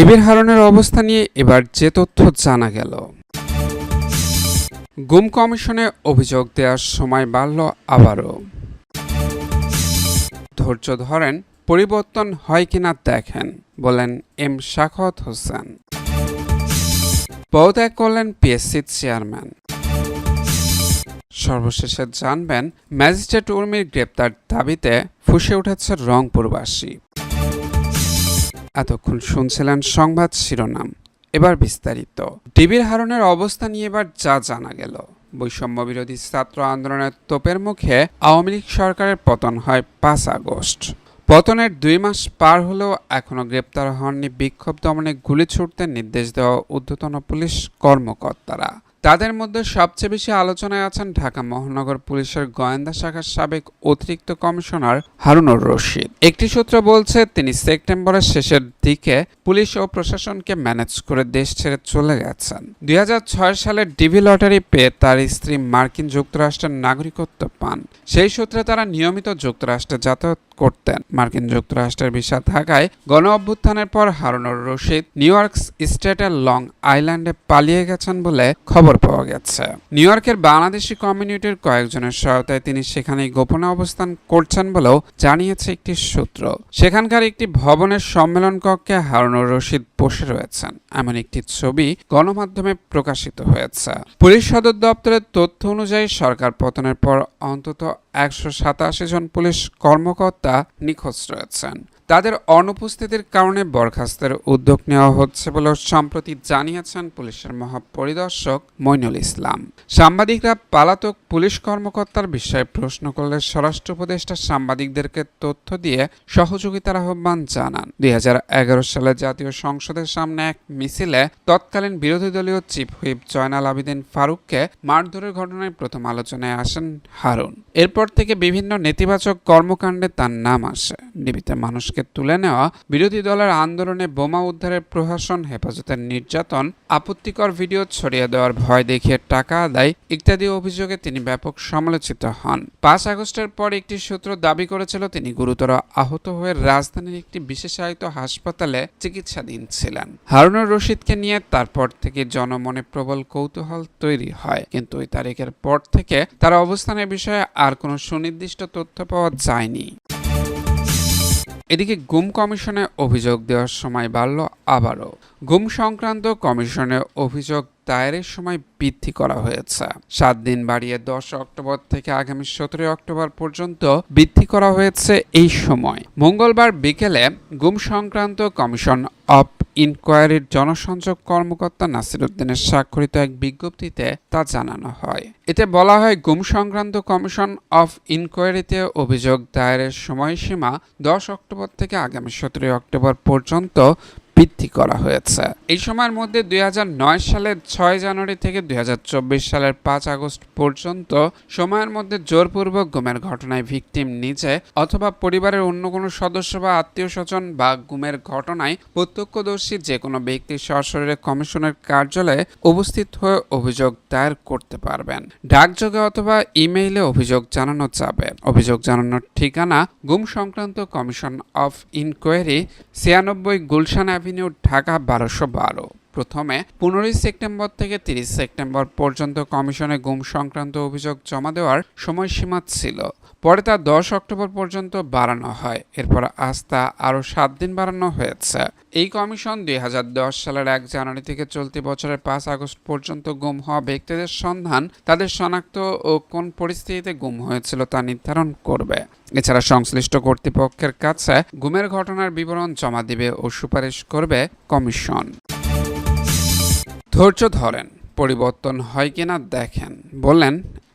ডিবির হারনের অবস্থা নিয়ে এবার যে তথ্য জানা গেল। গুম কমিশনে অভিযোগ দেওয়ার সময় বাড়ল আবারও। ধৈর্য ধরেন, পরিবর্তন হয় কিনা দেখেন, বলেন এম শাখত হোসেন। পদত্যাগ করলেন পিএসসির চেয়ারম্যান। সর্বশেষে জানবেন, ম্যাজিস্ট্রেট উর্মির গ্রেপ্তার দাবিতে ফুসে উঠেছে রংপুরবাসী। এতক্ষণ শুনছিলেন সংবাদ শিরোনাম। এবার বিস্তারিত। ডিবির হারনের অবস্থা নিয়ে এবার যা জানা গেল। বৈষম্য বিরোধী ছাত্র আন্দোলনের তোপের মুখে আওয়ামী লীগ সরকারের পতন হয় পাঁচ আগস্ট। পতনের দুই মাস পার হলেও এখনও গ্রেপ্তার হননি বিক্ষোভ দমনে গুলি ছুটতে নির্দেশ দেওয়া ঊর্ধ্বতন পুলিশ কর্মকর্তারা। তাদের মধ্যে সবচেয়ে বেশি আলোচনায় আছেন ঢাকা মহানগর পুলিশের গোয়েন্দা শাখার সাবেক অতিরিক্ত কমিশনার হারুনুর রশিদ। একটি সূত্র বলছে, তিনি সেপ্টেম্বরের শেষের দিকে পুলিশ ও প্রশাসনকে ম্যানেজ করে দেশ ছেড়ে চলে গেছেন। দুই হাজার ছয় সালে ডিভি লটারি পেয়ে তার স্ত্রী মার্কিন যুক্তরাষ্ট্রের নাগরিকত্ব পান। সেই সূত্রে তারা নিয়মিত যুক্তরাষ্ট্রে যাতায়াত করতেন। মার্কিন যুক্তরাষ্ট্রের ভিসা থাকায় গণ অভ্যুত্থানের পর হারুনুর রশিদ নিউ ইয়র্ক স্টেটের লং আইল্যান্ডে পালিয়ে গেছেন বলে খবর পাওয়া গেছে। নিউ ইয়র্কের বাংলাদেশি কমিউনিটির কয়েকজনের সহায়তায় তিনি সেখানে গোপনে অবস্থান করছেন বলেও জানিয়েছে একটি সূত্র। সেখানকার একটি ভবনের সম্মেলন কক্ষে হারুনুর রশিদ বসে রয়েছেন। এমন একটি ছবি গণমাধ্যমে প্রকাশিত হয়েছে। পুলিশ সদর দপ্তরের তথ্য অনুযায়ী সরকার পতনের পর অন্তত একশো সাতাশি জন পুলিশ কর্মকর্তা নিখোঁজ রয়েছেন। তাদের অনুপস্থিতির কারণে বরখাস্তের উদ্যোগ নেওয়া হচ্ছে বলে সম্প্রতি জানিয়েছেন পুলিশের মহাপরিদর্শক মইনুল ইসলাম। সাংবাদিকরা পালাতক পুলিশ কর্মকর্তার বিষয়ে প্রশ্ন করলে স্বরাষ্ট্র উপদেষ্টা সাংবাদিকদেরকে তথ্য দিয়ে সহযোগিতার আহ্বান জানান। দুই সালে জাতীয় সংসদের সামনে এক মিছিলে তৎকালীন বিরোধী দলীয় চিফ হুইপ জয়নাল আবিদিন ফারুককে মারধরের ঘটনায় প্রথম আলোচনায় আসেন হারুন। এরপর থেকে বিভিন্ন নেতিবাচক কর্মকাণ্ডে তার নাম আসে। ডিবিতে মানুষকে তুলে নেওয়া বিরোধী দলের আন্দোলনে বোমা উদ্ধারের প্রহসন হেফাজতের নির্যাতন, আপত্তিকর ভিডিও ছড়িয়ে দেওয়ার ভয় দেখিয়ে টাকা আদায় ইত্যাদি অভিযোগে তিনি ব্যাপক সমালোচিত হন। পাঁচ আগস্টের পর একটি সূত্র দাবি করেছিল, তিনি গুরুতর আহত হয়ে রাজধানীর একটি বিশেষায়িত হাসপাতালে চিকিৎসাধীন ছিলেন। হারুনুর রশিদকে নিয়ে তারপর থেকে জনমনে প্রবল কৌতূহল তৈরি হয়, কিন্তু ওই তারিখের পর থেকে তার অবস্থানের বিষয়ে আর কোনো সুনির্দিষ্ট তথ্য পাওয়া যায়নি। এদিকে গুম কমিশনে অভিযোগ দেওয়ার সময় বাড়ল আবারও। গুম সংক্রান্ত কমিশনে অভিযোগ দায়েরের সময় বৃদ্ধি করা হয়েছে। সাত দিন বাড়িয়ে দশ অক্টোবর থেকে আগামী সতেরোই অক্টোবর পর্যন্ত বৃদ্ধি করা হয়েছে এই সময়। মঙ্গলবার বিকেলে গুম সংক্রান্ত কমিশন অফ ইনকোয়ারির জনসংযোগ কর্মকর্তা নাসির উদ্দিনের স্বাক্ষরিত এক বিজ্ঞপ্তিতে তা জানানো হয়। এতে বলা হয়, গুম সংক্রান্ত কমিশন অফ ইনকোয়ারিতে অভিযোগ দায়েরের সময়সীমা দশ অক্টোবর থেকে আগামী সতেরোই অক্টোবর পর্যন্ত বৃদ্ধি করা হয়েছে। এই সময়ের মধ্যে দুই হাজার নয় সালের ছয় জানুয়ারি থেকে দুই হাজার চব্বিশ সালের পাঁচ আগস্ট পর্যন্ত সময়ের মধ্যে জোরপূর্বক গুমের ঘটনায় ভিকটিম নিজে অথবা পরিবারের অন্য কোনো সদস্য বা আত্মীয় স্বজন বা গুমের ঘটনায় প্রত্যক্ষদর্শী যে কোনো ব্যক্তি সশরীরে কমিশনের কার্যালয়ে উপস্থিত হয়ে অভিযোগ দায়ের করতে পারবেন। ডাকযোগে অথবা ইমেইলে অভিযোগ জানানো যাবে। অভিযোগ জানানোর ঠিকানা গুম সংক্রান্ত কমিশন অফ ইনকোয়ারি ছিয়ানব্বই গুলশান অ্যাভিনিউ ঢাকা বারোশো বারো প্রথমে পনেরোই সেপ্টেম্বর থেকে তিরিশ সেপ্টেম্বর পর্যন্ত কমিশনে গুম সংক্রান্ত অভিযোগ জমা দেওয়ার সময়সীমা ছিল। পরে তা দশ অক্টোবর পর্যন্ত বাড়ানো হয়। এরপর আজ তা আরও সাত দিন বাড়ানো হয়েছে। এই কমিশন দুই হাজার দশ সালের এক জানুয়ারি থেকে চলতি বছরের পাঁচ আগস্ট পর্যন্ত গুম হওয়া ব্যক্তিদের সন্ধান তাদের শনাক্ত ও কোন পরিস্থিতিতে গুম হয়েছিল তা নির্ধারণ করবে। এছাড়া সংশ্লিষ্ট কর্তৃপক্ষের কাছে গুমের ঘটনার বিবরণ জমা দিবে ও সুপারিশ করবে কমিশন। ধৈর্য ধরেন, পরিবর্তন হয় কিনা দেখেন, বললেন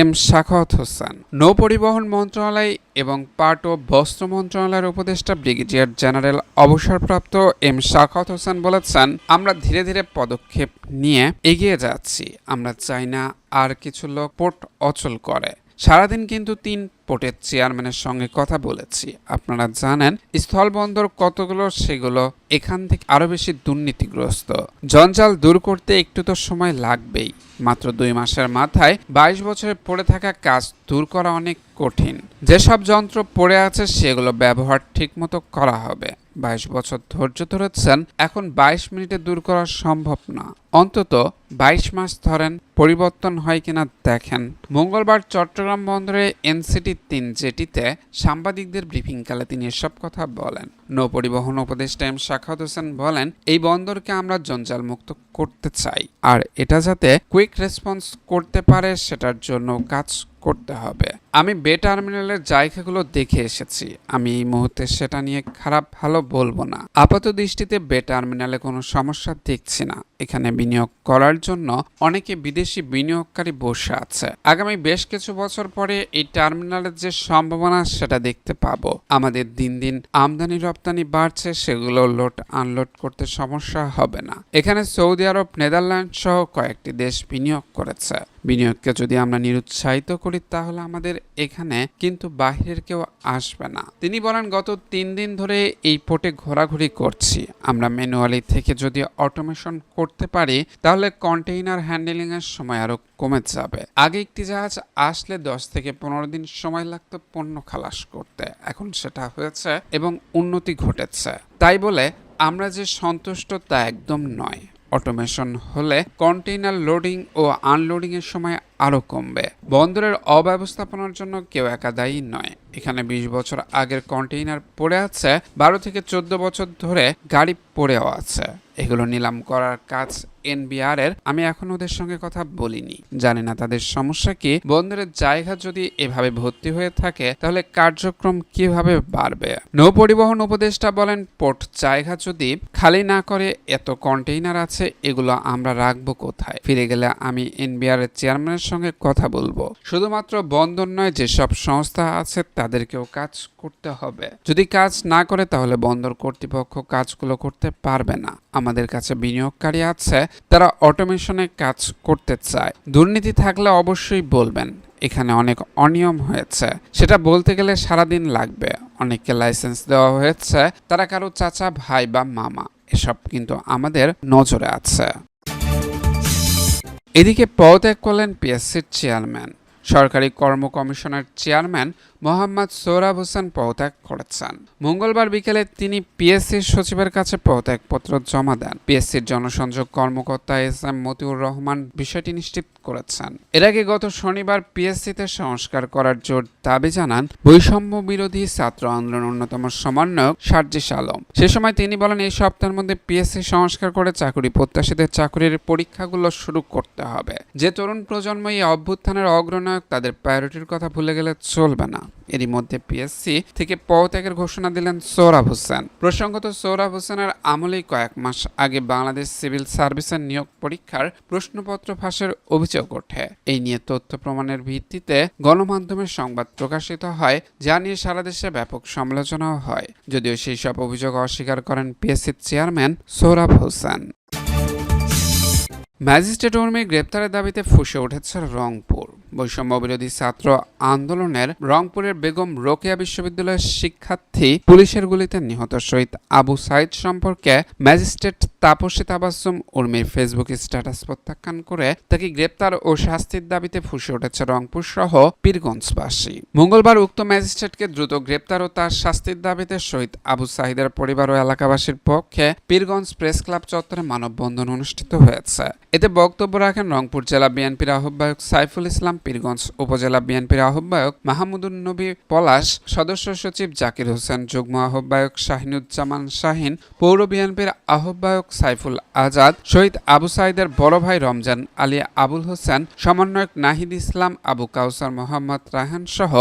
এম শাখত হোসেন। নৌ পরিবহন মন্ত্রণালয় এবং পাট ও বস্ত্র মন্ত্রণালয়ের উপদেষ্টা ব্রিগেডিয়ার জেনারেল অবসরপ্রাপ্ত এম শাখত হোসেন বলেছেন, আমরা ধীরে ধীরে পদক্ষেপ নিয়ে এগিয়ে যাচ্ছি, আমরা চাই না আর কিছু লোক পোর্ট অচল করে। সারাদিন কিন্তু তিন পোর্টের চেয়ারম্যানের সঙ্গে কথা বলেছি। আপনারা জানেন, স্থলবন্দর কতগুলো, সেগুলো এখান থেকে আরও বেশি দুর্নীতিগ্রস্ত। জঞ্জাল দূর করতে একটু তো সময় লাগবেই। মাত্র দুই মাসের মাথায় বাইশ বছরে পড়ে থাকা কাজ দূর করা অনেক কঠিন। যেসব যন্ত্র পড়ে আছে, সেগুলো ব্যবহার ঠিকমতো করা হবে। বাইশ বছর ধৈর্য ধরেছেন, এখন বাইশ মিনিটে দূর করা সম্ভব না। অন্তত বাইশ মাস ধরেন পরিবর্তন হয় কিনা দেখেন। মঙ্গলবার চট্টগ্রাম বন্দরে এনসিটি তিন জেটিতে সাংবাদিকদের ব্রিফিংকালে তিনি এসব কথা বলেন। নৌ পরিবহন উপদেষ্টা এম শাখাত হোসেন বলেন, এই বন্দরকে আমরা জঞ্জাল মুক্ত করতে চাই। আর এটা যাতে কুইক রেসপন্স করতে পারে, সেটার জন্য কাজ করতে হবে। আমি বে টার্মিনালের জায়গাগুলো দেখে এসেছি। আমি এই মুহূর্তে সেটা নিয়ে খারাপ ভালো বলব না। আপাত দৃষ্টিতে বে টার্মিনালে কোনো সমস্যা দেখছি না। এখানে বিনিয়োগ করার জন্য অনেকে বিদেশি বিনিয়োগকারী বসে আছে। আগামী বেশ কিছু বছর পরে এই টার্মিনালের যে সম্ভাবনা, সেটা দেখতে পাবো। আমাদের দিন দিন আমদানি রপ্তানি বাড়ছে, সেগুলো লোড আনলোড করতে সমস্যা হবে না। এখানে সৌদি আরব নেদারল্যান্ড সহ কয়েকটি দেশ বিনিয়োগ করেছে। বিনিয়োগকে যদি আমরা নিরুৎসাহিত করি, তাহলে আমাদের এখানে কিন্তু বাহিরের কেউ আসবে না। তিনি বলেন, গত তিন দিন ধরে এই পোর্টে ঘোরাঘুরি করছি। আমরা ম্যানুয়ালি থেকে যদি অটোমেশন করতে পারি, তাহলে কন্টেইনার হ্যান্ডেলিংয়ের সময় আরও কমে যাবে। আগে একটি জাহাজ আসলে দশ থেকে পনেরো দিন সময় লাগতো পণ্য খালাস করতে। এখন সেটা হয়েছে এবং উন্নতি ঘটেছে। তাই বলে আমরা যে সন্তুষ্ট তা একদম নয়। অটোমেশন হলে কন্টেইনার লোডিং ও আনলোডিংয়ের সময় আরও কমবে। বন্দরের অব্যবস্থাপনার জন্য কেউ একা দায়ী নয়। এখানে ২০ বছর আগের কন্টেইনার পড়ে আছে, বারো থেকে চোদ্দ বছর ধরে গাড়ি পড়েও আছে। এগুলো নিলাম করার কাজ এনবিআর এর। আমি এখন ওদের সঙ্গে কথা বলিনি। জানি না তাদের সমস্যা কি। বন্দরের জায়গা যদি এভাবে ভর্তি হয়ে থাকে, তাহলে কার্যক্রম কীভাবে বাড়বে? নৌ পরিবহন উপদেষ্টা বলেন, পোর্ট জায়গা যদি খালি না করে এত কন্টেইনার আছে, এগুলো আমরা রাখব কোথায়? ফিরে গেলে আমি এনবিআর এর চেয়ারম্যানের সঙ্গে কথা বলব। শুধুমাত্র বন্দর নয়, যেসব সংস্থা আছে তাদেরকেও কাজ করতে হবে। যদি কাজ না করে, তাহলে বন্দর কর্তৃপক্ষ কাজগুলো করতে পারবে না। আমাদের কাছে বিনিয়োগকারী আছে, তারা অটোমেশনে কাজ করতে চায়। দুর্নীতি থাকলে অবশ্যই বলবেন, এখানে অনেক অনিয়ম হয়েছে। সেটা বলতে গেলে সারাদিন লাগবে। অনেককে লাইসেন্স দেওয়া হয়েছে, তারা কারও চাচা, ভাই বা মামা, এসব কিন্তু আমাদের নজরে আছে। এদিকে পদত্যাগ করলেন পিএসসির চেয়ারম্যান সরকারি কর্ম কমিশনের চেয়ারম্যান মোহাম্মদ সোহরাব হোসেন পদত্যাগ করেছেন। মঙ্গলবার বিকেলে তিনি পিএসসির সচিবের কাছে পদত্যাগপত্র জমা দেন। পিএসসির জনসংযোগ কর্মকর্তা এস এম মতিউর রহমান বিষয়টি নিশ্চিত করেছেন। এর আগে গত শনিবার পিএসসিতে সংস্কার করার জোর দাবি জানান বৈষম্য বিরোধী ছাত্র আন্দোলন অন্যতম সমন্বয়ক সার্জিস আলম। সে সময় তিনি বলেন, এই সপ্তাহের মধ্যে পিএসসি সংস্কার করে চাকরি প্রত্যাশীদের চাকরির পরীক্ষাগুলো শুরু করতে হবে। যে তরুণ প্রজন্ম এই অভ্যুত্থানের অগ্রনায়ক, তাদের প্রায়োরিটির কথা ভুলে গেলে চলবে না। এরই মধ্যে পিএসসি থেকে পদত্যাগের ঘোষণা দিলেন সৌরভ হোসেন। প্রসঙ্গত সৌরভ হোসেনের আমলেই কয়েক মাস আগে বাংলাদেশ সিভিল সার্ভিসের নিয়োগ পরীক্ষার প্রশ্নপত্র ফাঁসের অভিযোগ ওঠে। এই নিয়ে তথ্য প্রমাণের ভিত্তিতে গণমাধ্যমের সংবাদ প্রকাশিত হয়, যা নিয়ে সারা দেশে ব্যাপক সমালোচনাও হয়। যদিও সেই সব অভিযোগ অস্বীকার করেন পিএসসির চেয়ারম্যান সৌরভ হোসেন। ম্যাজিস্ট্রেট উর্মির গ্রেপ্তারের দাবিতে ফুসে উঠেছে রংপুর। বৈষম্য বিরোধী ছাত্র আন্দোলনের রংপুরের বেগম রোকেয়া বিশ্ববিদ্যালয়ের শিক্ষার্থী পুলিশের গুলিতে নিহত শহীদ আবু সাইদ সম্পর্কে ম্যাজিস্ট্রেট তাপসী তাবাসুম উর্মির ফেসবুক স্ট্যাটাস প্রত্যাখ্যান করে তাকে গ্রেপ্তার ও শাস্তির দাবিতে ফুসে উঠেছে রংপুর সহ পীরগঞ্জবাসী। মঙ্গলবার উক্ত ম্যাজিস্ট্রেটকে দ্রুত গ্রেপ্তার ও তার শাস্তির দাবিতে শহীদ আবু সাহিদের পরিবার ও এলাকাবাসীর পক্ষে পীরগঞ্জ প্রেস ক্লাব চত্বরে মানববন্ধন অনুষ্ঠিত হয়েছে। এতে বক্তব্য রাখেন রংপুর জেলা বিএনপির আহ্বায়ক সাইফুল ইসলাম পীরগঞ্জ উপজেলা বিএনপির আহ্বায়ক মাহমুদুন নবী পলাশ, সদস্য সচিব জাকির হোসেন, যুগ্ম আহ্বায়ক শাহিনুজ্জামান শাহিন, পৌর বিএনপির আহ্বায়ক সাইফুল আজাদ, শহীদ আবু সাইদের বড় ভাই রমজান আলী আবুল হোসেন, সমন্বয়ক নাহিদ ইসলাম, আবু কাউসার মোহাম্মদ রাহান সহ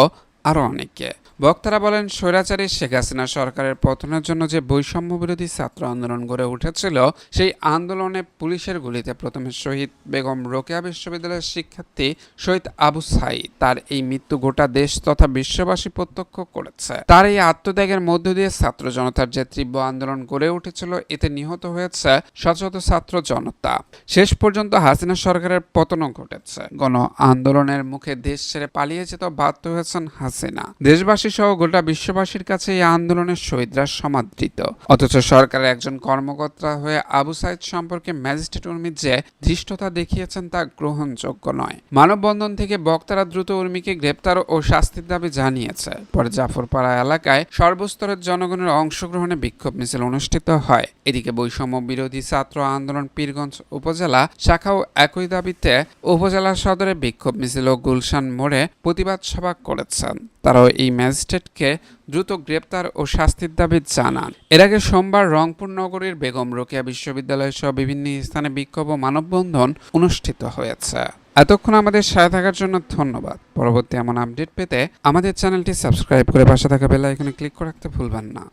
আরও অনেকে বক্তারা বলেন, স্বৈরাচারী শেখ হাসিনা সরকারের পতনের জন্য যে বৈষম্য বিরোধী ছাত্র আন্দোলন গড়ে উঠেছিল, সেই আন্দোলনে পুলিশের গুলিতে প্রথমে শহীদ বেগম রোকেয়া বিশ্ববিদ্যালয়ের শিক্ষার্থী শহীদ আবু সাই তার এই মৃত্যু গোটা দেশ তথা বিশ্ববাসী প্রত্যক্ষ করেছে। তার এই আত্মত্যাগের মধ্য দিয়ে ছাত্র জনতার যে তীব্র আন্দোলন গড়ে উঠেছিল, এতে নিহত হয়েছে শত ছাত্র জনতা। শেষ পর্যন্ত হাসিনা সরকারের পতনও ঘটেছে। গণ আন্দোলনের মুখে দেশ ছেড়ে পালিয়ে যেতে বাধ্য হয়েছেন হাসিনা দেশবাসী সহ গোটা বিশ্ববাসীর কাছে এই আন্দোলনের শহীদরা সমাদৃত। অথচ সরকারের একজন কর্মকর্তা হয়ে আবু সাইদ সম্পর্কে ম্যাজিস্ট্রেট উর্মির যে ধৃষ্টতা দেখিয়েছেন তা গ্রহণযোগ্য নয়। মানববন্ধন থেকে বক্তারা দ্রুত উর্মিকে গ্রেপ্তার ও শাস্তির দাবি জানিয়েছে। পরে জাফরপাড়া এলাকায় সর্বস্তরের জনগণের অংশগ্রহণে বিক্ষোভ মিছিল অনুষ্ঠিত হয়। এদিকে বৈষম্য বিরোধী ছাত্র আন্দোলন পীরগঞ্জ উপজেলা শাখাও একই দাবিতে উপজেলা সদরে বিক্ষোভ মিছিল ও গুলশান মোড়ে প্রতিবাদ সভা করেছেন। তারাও এই ম্যাজিস্ট্রেটকে দ্রুত গ্রেপ্তার ও শাস্তির দাবি জানান। এর আগে সোমবার রংপুর নগরীর বেগম রোকেয়া বিশ্ববিদ্যালয় সহ বিভিন্ন স্থানে বিক্ষোভ ও মানববন্ধন অনুষ্ঠিত হয়েছে। এতক্ষণ আমাদের সাথে থাকার জন্য ধন্যবাদ। পরবর্তী এমন আপডেট পেতে আমাদের চ্যানেলটি সাবস্ক্রাইব করে পাশে থাকা বেল আইকনে ক্লিক করে রাখতে ভুলবেন না।